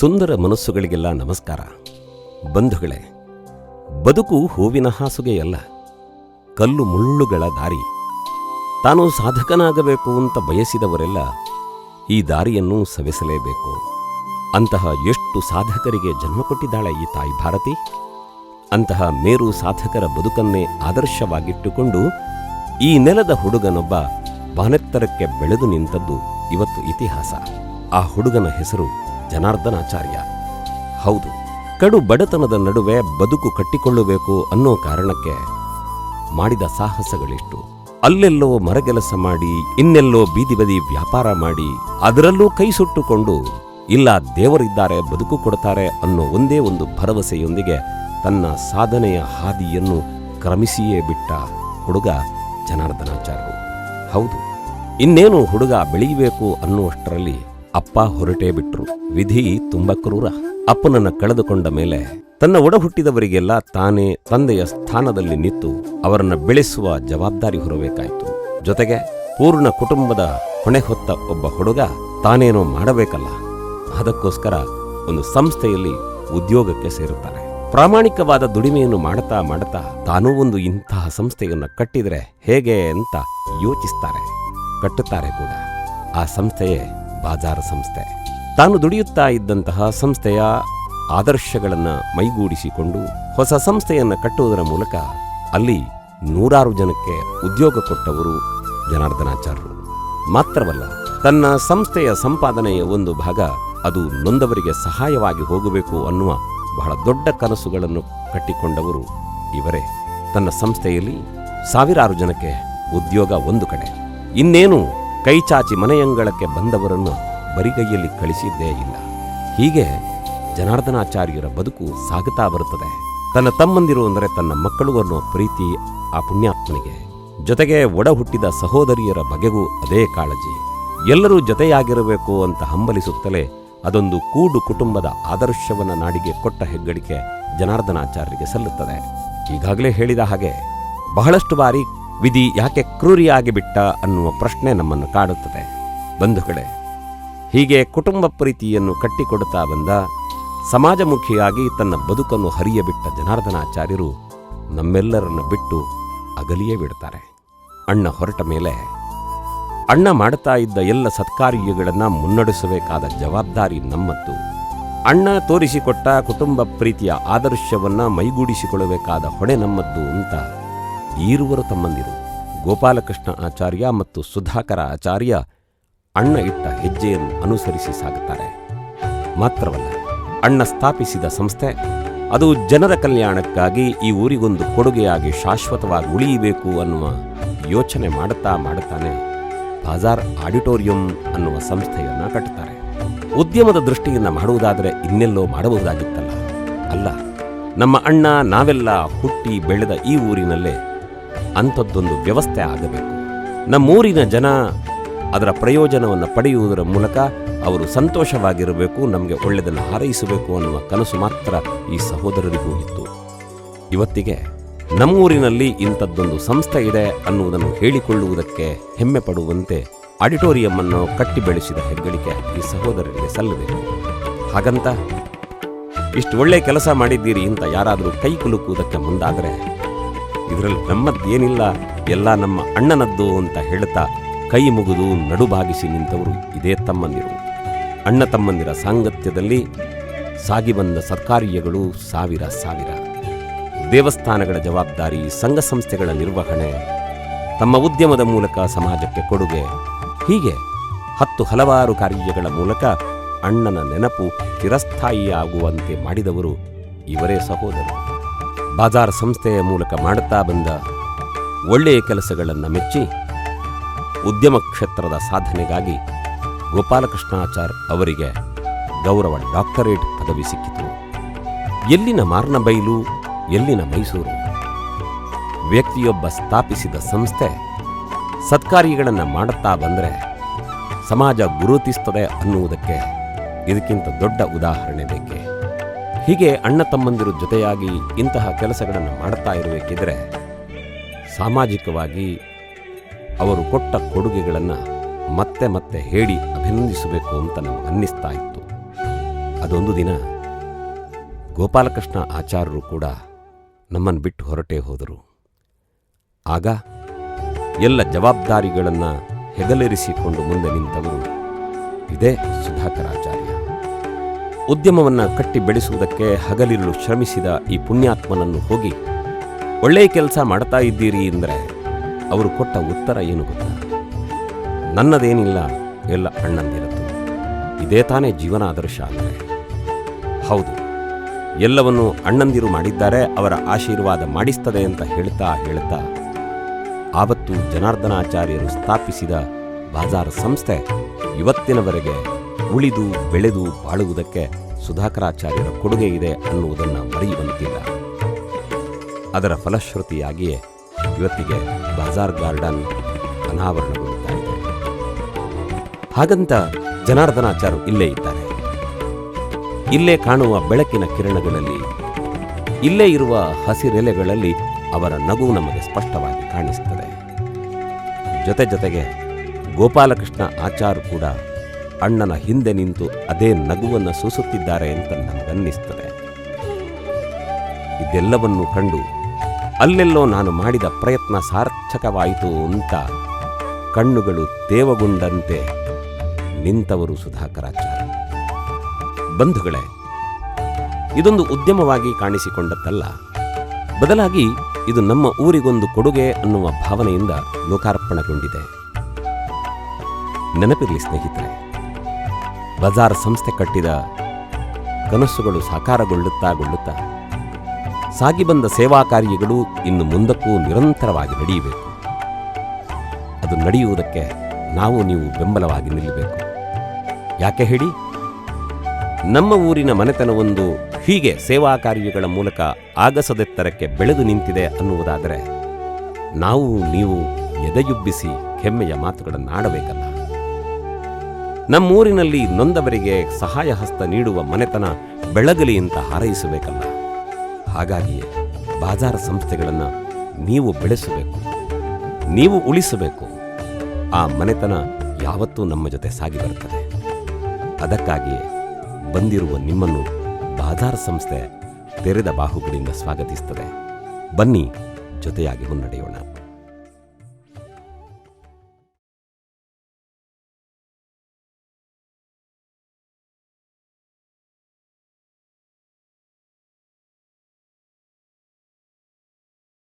ಸುಂದರ ಮನಸ್ಸುಗಳಿಗೆಲ್ಲ ನಮಸ್ಕಾರ. ಬಂಧುಗಳೇ, ಬದುಕು ಹೂವಿನ ಹಾಸುಗೆಯಲ್ಲ ಕಲ್ಲು ಮುಳ್ಳುಗಳ ದಾರಿ. ತಾನು ಸಾಧಕನಾಗಬೇಕು ಅಂತ ಬಯಸಿದವರೆಲ್ಲ ಈ ದಾರಿಯನ್ನು ಸವೆಸಲೇಬೇಕು. ಅಂತಹ ಎಷ್ಟು ಸಾಧಕರಿಗೆ ಜನ್ಮ ಕೊಟ್ಟಿದ್ದಾಳೆ ಈ ತಾಯಿ ಭಾರತಿ? ಅಂತಹ ಮೇರು ಸಾಧಕರ ಬದುಕನ್ನೇ ಆದರ್ಶವಾಗಿಟ್ಟುಕೊಂಡು ಈ ನೆಲದ ಹುಡುಗನೊಬ್ಬ ಬಾನೆತ್ತರಕ್ಕೆ ಬೆಳೆದು ನಿಂತದ್ದು ಇವತ್ತು ಇತಿಹಾಸ. ಆ ಹುಡುಗನ ಹೆಸರು ಜನಾರ್ದನಾಚಾರ್ಯ. ಹೌದು, ಕಡು ಬಡತನದ ನಡುವೆ ಬದುಕು ಕಟ್ಟಿಕೊಳ್ಳಬೇಕು ಅನ್ನೋ ಕಾರಣಕ್ಕೆ ಮಾಡಿದ ಸಾಹಸಗಳಿಷ್ಟು. ಅಲ್ಲೆಲ್ಲೋ ಮರಗೆಲಸ ಮಾಡಿ, ಇನ್ನೆಲ್ಲೋ ಬೀದಿ ಬದಿ ವ್ಯಾಪಾರ ಮಾಡಿ, ಅದರಲ್ಲೂ ಕೈ ಸುಟ್ಟುಕೊಂಡು, ಇಲ್ಲ ದೇವರಿದ್ದಾರೆ, ಬದುಕು ಕೊಡ್ತಾರೆ ಅನ್ನೋ ಒಂದೇ ಒಂದು ಭರವಸೆಯೊಂದಿಗೆ ತನ್ನ ಸಾಧನೆಯ ಹಾದಿಯನ್ನು ಕ್ರಮಿಸಿಯೇ ಬಿಟ್ಟ ಹುಡುಗ ಜನಾರ್ದನಾಚಾರ್ಯರು. ಹೌದು, ಇನ್ನೇನು ಹುಡುಗ ಬೆಳೆಯಬೇಕು ಅನ್ನುವಷ್ಟರಲ್ಲಿ ಅಪ್ಪ ಹೊರಟೇ ಬಿಟ್ರು. ವಿಧಿ ತುಂಬ ಕ್ರೂರ. ಅಪ್ಪನನ್ನ ಕಳೆದುಕೊಂಡ ಮೇಲೆ ತನ್ನ ಒಡಹುಟ್ಟಿದವರಿಗೆಲ್ಲ ತಾನೇ ತಂದೆಯ ಸ್ಥಾನದಲ್ಲಿ ನಿಂತು ಅವರನ್ನ ಬೆಳೆಸುವ ಜವಾಬ್ದಾರಿ ಹೊರಬೇಕಾಯಿತು. ಜೊತೆಗೆ ಪೂರ್ಣ ಕುಟುಂಬದ ಹೊಣೆ ಹೊತ್ತ ಒಬ್ಬ ಹುಡುಗ ತಾನೇನೋ ಮಾಡಬೇಕಲ್ಲ. ಅದಕ್ಕೋಸ್ಕರ ಒಂದು ಸಂಸ್ಥೆಯಲ್ಲಿ ಉದ್ಯೋಗಕ್ಕೆ ಸೇರುತ್ತಾನೆ. ಪ್ರಾಮಾಣಿಕವಾದ ದುಡಿಮೆಯನ್ನು ಮಾಡುತ್ತಾ ಮಾಡುತ್ತಾ ತಾನೂ ಒಂದು ಇಂತಹ ಸಂಸ್ಥೆಯನ್ನು ಕಟ್ಟಿದರೆ ಹೇಗೆ ಅಂತ ಯೋಚಿಸ್ತಾರೆ. ಕಟ್ಟುತ್ತಾರೆ ಕೂಡ. ಆ ಸಂಸ್ಥೆಯೇ ಬಾಜಾರ ಸಂಸ್ಥೆ. ತಾನು ದುಡಿಯುತ್ತಾ ಇದ್ದಂತಹ ಸಂಸ್ಥೆಯ ಆದರ್ಶಗಳನ್ನು ಮೈಗೂಡಿಸಿಕೊಂಡು ಹೊಸ ಸಂಸ್ಥೆಯನ್ನು ಕಟ್ಟುವುದರ ಮೂಲಕ ಅಲ್ಲಿ ನೂರಾರು ಜನಕ್ಕೆ ಉದ್ಯೋಗ ಕೊಟ್ಟವರು ಜನಾರ್ದನಾಚಾರ್ಯರು. ಮಾತ್ರವಲ್ಲ, ತನ್ನ ಸಂಸ್ಥೆಯ ಸಂಪಾದನೆಯ ಒಂದು ಭಾಗ ಅದು ನೊಂದವರಿಗೆ ಸಹಾಯವಾಗಿ ಹೋಗಬೇಕು ಅನ್ನುವ ಬಹಳ ದೊಡ್ಡ ಕನಸುಗಳನ್ನು ಕಟ್ಟಿಕೊಂಡವರು ಇವರೇ. ತನ್ನ ಸಂಸ್ಥೆಯಲ್ಲಿ ಸಾವಿರಾರು ಜನಕ್ಕೆ ಉದ್ಯೋಗ ಒಂದು ಕಡೆ. ಇನ್ನೇನು ಕೈಚಾಚಿ ಮನೆಯಂಗಳಕ್ಕೆ ಬಂದವರನ್ನು ಬರಿಗೈಯಲ್ಲಿ ಕಳಿಸಿದ್ದೇ ಇಲ್ಲ. ಹೀಗೆ ಜನಾರ್ದನಾಚಾರ್ಯರ ಬದುಕು ಸಾಗುತ್ತಾ ಬರುತ್ತದೆ. ತನ್ನ ತಮ್ಮಂದಿರು ಅಂದರೆ ತನ್ನ ಮಕ್ಕಳು ಅನ್ನೋ ಪ್ರೀತಿ ಆ ಪುಣ್ಯಾತ್ಮನಿಗೆ. ಜೊತೆಗೆ ಒಡ ಹುಟ್ಟಿದ ಸಹೋದರಿಯರ ಬಗೆಗೂ ಅದೇ ಕಾಳಜಿ. ಎಲ್ಲರೂ ಜೊತೆಯಾಗಿರಬೇಕು ಅಂತ ಹಂಬಲಿಸುತ್ತಲೇ ಅದೊಂದು ಕೂಡು ಕುಟುಂಬದ ಆದರ್ಶವನ್ನ ನಾಡಿಗೆ ಕೊಟ್ಟ ಹೆಗ್ಗಳಿಕೆ ಜನಾರ್ದನಾಚಾರ್ಯರಿಗೆ ಸಲ್ಲುತ್ತದೆ. ಈಗಾಗಲೇ ಹೇಳಿದ ಹಾಗೆ ಬಹಳಷ್ಟು ಬಾರಿ ವಿಧಿ ಯಾಕೆ ಕ್ರೂರಿಯಾಗಿ ಬಿಟ್ಟ ಅನ್ನುವ ಪ್ರಶ್ನೆ ನಮ್ಮನ್ನು ಕಾಡುತ್ತದೆ. ಬಂಧುಗಳೇ, ಹೀಗೆ ಕುಟುಂಬ ಪ್ರೀತಿಯನ್ನು ಕಟ್ಟಿಕೊಡುತ್ತಾ ಬಂದ ಸಮಾಜಮುಖಿಯಾಗಿ ತನ್ನ ಬದುಕನ್ನು ಹರಿಯಬಿಟ್ಟ ಜನಾರ್ದನಾಚಾರ್ಯರು ನಮ್ಮೆಲ್ಲರನ್ನು ಬಿಟ್ಟು ಅಗಲಿಯೇ ಬಿಡ್ತಾರೆ ಅಣ್ಣ ಹೊರಟ ಮೇಲೆ, ಅಣ್ಣ ಮಾಡುತ್ತಾ ಇದ್ದ ಎಲ್ಲ ಸತ್ಕಾರ್ಯಗಳನ್ನು ಮುನ್ನಡೆಸಬೇಕಾದ ಜವಾಬ್ದಾರಿ ನಮ್ಮದ್ದು. ಅಣ್ಣ ತೋರಿಸಿಕೊಟ್ಟ ಕುಟುಂಬ ಪ್ರೀತಿಯ ಆದರ್ಶವನ್ನು ಮೈಗೂಡಿಸಿಕೊಳ್ಳಬೇಕಾದ ಹೊಣೆ ನಮ್ಮದ್ದು ಅಂತ ಈರುವರು ತಮ್ಮಂದಿರು ಗೋಪಾಲಕೃಷ್ಣ ಆಚಾರ್ಯ ಮತ್ತು ಸುಧಾಕರ ಆಚಾರ್ಯ ಅಣ್ಣ ಇಟ್ಟ ಹೆಜ್ಜೆಯನ್ನು ಅನುಸರಿಸಿ ಸಾಗುತ್ತಾರೆ. ಮಾತ್ರವಲ್ಲ, ಅಣ್ಣ ಸ್ಥಾಪಿಸಿದ ಸಂಸ್ಥೆ, ಅದು ಜನರ ಕಲ್ಯಾಣಕ್ಕಾಗಿ ಈ ಊರಿಗೊಂದು ಕೊಡುಗೆಯಾಗಿ ಶಾಶ್ವತವಾಗಿ ಉಳಿಯಬೇಕು ಅನ್ನುವ ಯೋಚನೆ ಮಾಡುತ್ತಾ ಮಾಡುತ್ತಾನೆ ಬಾಜಾರ್ ಆಡಿಟೋರಿಯಂ ಅನ್ನುವ ಸಂಸ್ಥೆಯನ್ನು ಕಟ್ಟುತ್ತಾರೆ. ಉದ್ಯಮದ ದೃಷ್ಟಿಯಿಂದ ಮಾಡುವುದಾದರೆ ಇನ್ನೆಲ್ಲೋ ಮಾಡಬಹುದಾಗಿತ್ತಲ್ಲ. ಅಲ್ಲ, ನಮ್ಮ ಅಣ್ಣ ನಾವೆಲ್ಲ ಹುಟ್ಟಿ ಬೆಳೆದ ಈ ಊರಿನಲ್ಲೇ ಅಂಥದ್ದೊಂದು ವ್ಯವಸ್ಥೆ ಆಗಬೇಕು. ನಮ್ಮೂರಿನ ಜನ ಅದರ ಪ್ರಯೋಜನವನ್ನು ಪಡೆಯುವುದರ ಮೂಲಕ ಅವರು ಸಂತೋಷವಾಗಿರಬೇಕು, ನಮಗೆ ಒಳ್ಳೆಯದನ್ನು ಹಾರೈಸಬೇಕು ಅನ್ನುವ ಕನಸು ಮಾತ್ರ ಈ ಸಹೋದರರಿಗೂ ಇತ್ತು ಇವತ್ತಿಗೆ ನಮ್ಮೂರಿನಲ್ಲಿ ಇಂಥದ್ದೊಂದು ಸಂಸ್ಥೆ ಇದೆ ಅನ್ನುವುದನ್ನು ಹೇಳಿಕೊಳ್ಳುವುದಕ್ಕೆ ಹೆಮ್ಮೆ ಪಡುವಂತೆ ಆಡಿಟೋರಿಯಂ ಅನ್ನು ಕಟ್ಟಿ ಬೆಳೆಸಿದ ಹೆಗ್ಗಳಿಕೆ ಈ ಸಹೋದರರಿಗೆ ಸಲ್ಲಬೇಕು ಹಾಗಂತ, ಇಷ್ಟು ಒಳ್ಳೆಯ ಕೆಲಸ ಮಾಡಿದ್ದೀರಿ ಅಂತ ಯಾರಾದರೂ ಕೈ ಕುಲುಕುವುದಕ್ಕೆ ಮುಂದಾದರೆ ಇದರಲ್ಲಿ ನಮ್ಮದ್ದೇನಿಲ್ಲ ಎಲ್ಲ ನಮ್ಮ ಅಣ್ಣನದ್ದು ಅಂತ ಹೇಳ್ತಾ ಕೈ ಮುಗಿದು ನಡುಬಾಗಿಸಿ ನಿಂತವರು ಇದೇ ತಮ್ಮಂದಿರು. ಅಣ್ಣ ತಮ್ಮಂದಿರ ಸಾಂಗತ್ಯದಲ್ಲಿ ಸಾಗಿ ಬಂದ ಸತ್ಕಾರ್ಯಗಳು ಸಾವಿರ ಸಾವಿರ. ದೇವಸ್ಥಾನಗಳ ಜವಾಬ್ದಾರಿ ಸಂಘ ಸಂಸ್ಥೆಗಳ ನಿರ್ವಹಣೆ, ತಮ್ಮ ಉದ್ಯಮದ ಮೂಲಕ ಸಮಾಜಕ್ಕೆ ಕೊಡುಗೆ. ಹೀಗೆ ಹತ್ತು ಹಲವಾರು ಕಾರ್ಯಗಳ ಮೂಲಕ ಅಣ್ಣನ ನೆನಪು ಚಿರಸ್ಥಾಯಿಯಾಗುವಂತೆ ಮಾಡಿದವರು ಇವರೇ ಸಹೋದರರು. ಬಾಜಾರ್ ಸಂಸ್ಥೆಯ ಮೂಲಕ ಮಾಡುತ್ತಾ ಬಂದ ಒಳ್ಳೆಯ ಕೆಲಸಗಳನ್ನು ಮೆಚ್ಚಿ ಉದ್ಯಮ ಕ್ಷೇತ್ರದ ಸಾಧನೆಗಾಗಿ ಗೋಪಾಲಕೃಷ್ಣಾಚಾರ್ ಅವರಿಗೆ ಗೌರವ ಡಾಕ್ಟರೇಟ್ ಪದವಿ ಸಿಕ್ಕಿತು. ಎಲ್ಲಿನ ಮಾರ್ನಬೈಲು, ಎಲ್ಲಿನ ಮೈಸೂರು? ವ್ಯಕ್ತಿಯೊಬ್ಬ ಸ್ಥಾಪಿಸಿದ ಸಂಸ್ಥೆ ಸತ್ಕಾರ್ಯಗಳನ್ನು ಮಾಡುತ್ತಾ ಬಂದರೆ ಸಮಾಜ ಗುರುತಿಸ್ತದೆ ಅನ್ನುವುದಕ್ಕೆ ಇದಕ್ಕಿಂತ ದೊಡ್ಡ ಉದಾಹರಣೆ ಬೇಕೆ? ಹೀಗೆ ಅಣ್ಣ ತಮ್ಮಂದಿರು ಜೊತೆಯಾಗಿ ಇಂತಹ ಕೆಲಸಗಳನ್ನು ಮಾಡುತ್ತಾ ಇರಬೇಕಿದ್ರೆ ಸಾಮಾಜಿಕವಾಗಿ ಅವರು ಕೊಟ್ಟ ಕೊಡುಗೆಗಳನ್ನು ಮತ್ತೆ ಮತ್ತೆ ಹೇಳಿ ಅಭಿನಂದಿಸಬೇಕು ಅಂತ ನಮಗೆ ಅನ್ನಿಸ್ತಾ ಇತ್ತು. ಅದೊಂದು ದಿನ ಗೋಪಾಲಕೃಷ್ಣ ಆಚಾರ್ಯರು ಕೂಡ ನಮ್ಮನ್ನು ಬಿಟ್ಟು ಹೊರಟೇ ಹೋದರು. ಆಗ ಎಲ್ಲ ಜವಾಬ್ದಾರಿಗಳನ್ನು ಹೆಗಲೇರಿಸಿಕೊಂಡು ಮುಂದೆ ನಿಂತವರು ಇದೇ ಸುಧಾಕರಾಚಾರ್ಯ ಉದ್ಯಮವನ್ನು ಕಟ್ಟಿ ಬೆಳೆಸುವುದಕ್ಕೆ ಹಗಲಿರುಳು ಶ್ರಮಿಸಿದ ಈ ಪುಣ್ಯಾತ್ಮನನ್ನು ಹೋಗಿ ಒಳ್ಳೆಯ ಕೆಲಸ ಮಾಡ್ತಾ ಇದ್ದೀರಿ ಎಂದರೆ ಅವರು ಕೊಟ್ಟ ಉತ್ತರ ಏನು ಗೊತ್ತಾ? ನನ್ನದೇನಿಲ್ಲ ಎಲ್ಲ ಅಣ್ಣಂದಿರದ್ದು. ಇದೇ ತಾನೇ ಜೀವನ ಆದರ್ಶ ಅಂದರೆ ಹೌದು, ಎಲ್ಲವನ್ನು ಅಣ್ಣಂದಿರು ಮಾಡಿದ್ದಾರೆ, ಅವರ ಆಶೀರ್ವಾದ ಮಾಡಿಸ್ತದೆ ಅಂತ ಹೇಳ್ತಾ ಹೇಳ್ತಾ ಆವತ್ತು ಜನಾರ್ದನಾಚಾರ್ಯರು ಸ್ಥಾಪಿಸಿದ ಬಾಜಾರ್ ಸಂಸ್ಥೆ ಇವತ್ತಿನವರೆಗೆ ಉಳಿದು ಬೆಳೆದು ಬಾಳುವುದಕ್ಕೆ ಸುಧಾಕರಾಚಾರ್ಯರ ಕೊಡುಗೆ ಇದೆ ಅನ್ನುವುದನ್ನು ಮರೆಯುವಂತಿಲ್ಲ. ಅದರ ಫಲಶ್ರುತಿಯಾಗಿಯೇ ಇವತ್ತಿಗೆ ಬಾಜಾರ್ ಗಾರ್ಡನ್ ಅನಾವರಣಗೊಳ್ಳುತ್ತಾ ಇದೆ ಹಾಗಂತ ಜನಾರ್ದನಾಚಾರ್ಯ ಇಲ್ಲೇ ಇದ್ದಾರೆ. ಇಲ್ಲೇ ಕಾಣುವ ಬೆಳಕಿನ ಕಿರಣಗಳಲ್ಲಿ, ಇಲ್ಲೇ ಇರುವ ಹಸಿರೆಲೆಗಳಲ್ಲಿ ಅವರ ನಗು ನಮಗೆ ಸ್ಪಷ್ಟವಾಗಿ ಕಾಣಿಸುತ್ತದೆ. ಜೊತೆ ಜೊತೆಗೆ ಗೋಪಾಲಕೃಷ್ಣ ಆಚಾರ್ ಕೂಡ ಅಣ್ಣನ ಹಿಂದೆ ನಿಂತು ಅದೇ ನಗುವನ್ನು ಸೂಸುತ್ತಿದ್ದಾರೆ ಅಂತ ನನಗನ್ನಿಸ್ತದೆ ಇದೆಲ್ಲವನ್ನು ಕಂಡು ಅಲ್ಲೆಲ್ಲೋ ನಾನು ಮಾಡಿದ ಪ್ರಯತ್ನ ಸಾರ್ಥಕವಾಯಿತು ಅಂತ ಕಣ್ಣುಗಳು ತೇವಗೊಂಡಂತೆ ನಿಂತವರು ಸುಧಾಕರಾಚಾರ್ಯ. ಬಂಧುಗಳೇ, ಇದೊಂದು ಉದ್ಯಮವಾಗಿ ಕಾಣಿಸಿಕೊಂಡದ್ದಲ್ಲ. ಬದಲಾಗಿ ಇದು ನಮ್ಮ ಊರಿಗೊಂದು ಕೊಡುಗೆ ಅನ್ನುವ ಭಾವನೆಯಿಂದ ಲೋಕಾರ್ಪಣೆಗೊಂಡಿದೆ. ನೆನಪಿರಲಿ ಸ್ನೇಹಿತರೆ ಬಜಾರ್ ಸಂಸ್ಥೆ ಕಟ್ಟಿದ ಕನಸುಗಳು ಸಾಕಾರಗೊಳ್ಳುತ್ತಾ ಗೊಳ್ಳುತ್ತಾ ಸಾಗಿ ಬಂದ ಸೇವಾ ಕಾರ್ಯಗಳು ಇನ್ನು ಮುಂದಕ್ಕೂ ನಿರಂತರವಾಗಿ ನಡೆಯಬೇಕು. ಅದು ನಡೆಯುವುದಕ್ಕೆ ನಾವು ನೀವು ಬೆಂಬಲವಾಗಿ ನಿಲ್ಲಬೇಕು. ಯಾಕೆ ಹೇಳಿ? ನಮ್ಮ ಊರಿನ ಮನೆತನವೊಂದು ಹೀಗೆ ಸೇವಾ ಕಾರ್ಯಗಳ ಮೂಲಕ ಆಗಸದೆತ್ತರಕ್ಕೆ ಬೆಳೆದು ನಿಂತಿದೆ ಅನ್ನುವುದಾದರೆ, ನಾವು ನೀವು ಎದೆಯುಬ್ಬಿಸಿ ಹೆಮ್ಮೆಯ ಮಾತುಗಳನ್ನಾಡಬೇಕಲ್ಲ. ನಮ್ಮೂರಿನಲ್ಲಿ ನೊಂದವರಿಗೆ ಸಹಾಯ ಹಸ್ತ ನೀಡುವ ಮನೆತನ ಬೆಳಗಲಿ ಅಂತ ಹಾರೈಸಬೇಕಲ್ಲ. ಹಾಗಾಗಿಯೇ ಬಾಜಾರ ಸಂಸ್ಥೆಗಳನ್ನು ನೀವು ಬೆಳೆಸಬೇಕು, ನೀವು ಉಳಿಸಬೇಕು. ಆ ಮನೆತನ ಯಾವತ್ತೂ ನಮ್ಮ ಜೊತೆ ಸಾಗಿ ಬರುತ್ತದೆ. ಅದಕ್ಕಾಗಿಯೇ ಬಂದಿರುವ ನಿಮ್ಮನ್ನು ಬಾಜಾರ ಸಂಸ್ಥೆ ತೆರೆದ ಬಾಹುಗಳಿಂದ ಸ್ವಾಗತಿಸುತ್ತದೆ ಬನ್ನಿ, ಜೊತೆಯಾಗಿ ಮುನ್ನಡೆಯೋಣ.